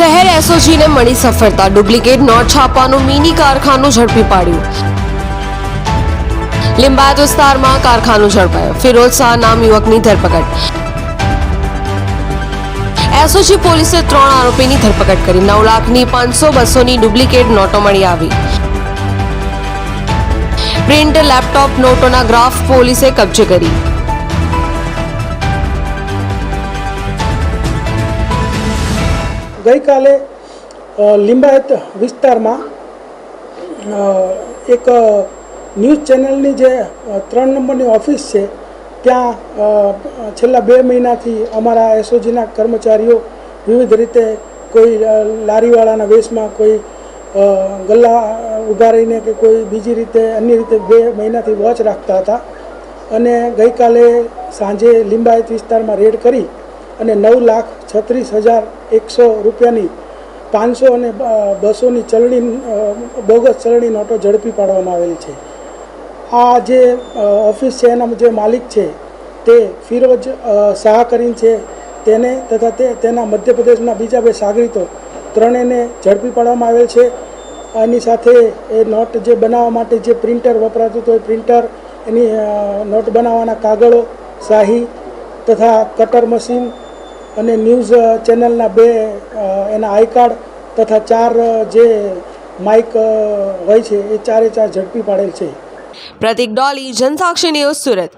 શહેર એસઓજીને મળી સફળતા. ડુપ્લિકેટ નોટ છાપવાનું મિની કારખાનું ઝડપી પાડ્યું. લિંબાયત વિસ્તારમાં કારખાનું ઝડપાયું. ફિરોઝ શાહ નામ યુવકની ધરપકડ. એસઓજી પોલીસે ત્રણ આરોપીની ધરપકડ કરી. નવ લાખની પાંચસો બસોની ડુપ્લિકેટ નોટો મળી આવી. પ્રિન્ટ લેપટોપ નોટોના ગ્રાફ પોલીસે કબજે કરી. ગઈકાલે લિંબાયત વિસ્તારમાં એક ન્યૂઝ ચેનલની જે ત્રણ નંબરની ઓફિસ છે, ત્યાં છેલ્લા બે મહિનાથી અમારા એસઓજીના કર્મચારીઓ વિવિધ રીતે કોઈ લારીવાળાના વેશમાં કોઈ ગલ્લા ઊભા રહીને કે કોઈ બીજી રીતે અન્ય રીતે બે મહિનાથી વોચ રાખતા હતા. અને ગઈકાલે સાંજે લિંબાયત વિસ્તારમાં રેડ કરી અને નવ લાખ છત્રીસ હજાર એકસો રૂપિયાની પાંચસો અને બસોની ચલણી બોગસ ચલણી નોટો ઝડપી પાડવામાં આવેલ છે. આ જે ઓફિસ છે એના જે માલિક છે, તે ફિરોજ શાહ કરીને છે. તેને તથા તે, તેના મધ્યપ્રદેશના બીજા બે સાગરીતો ત્રણેયને ઝડપી પાડવામાં આવેલ છે. એની સાથે એ નોટ જે બનાવવા માટે જે પ્રિન્ટર વપરાતું હતું, એ પ્રિન્ટર, એની નોટ બનાવવાના કાગળો, શાહી તથા કટર મશીન અને ન્યૂઝ ચેનલના બે એના આઈ કાર્ડ તથા ચાર જે માઇક હોય છે, એ ચારે ચાર ઝડપી પાડેલ છે. પ્રતિક ડોલી, જનસાક્ષી ન્યૂઝ સુરત.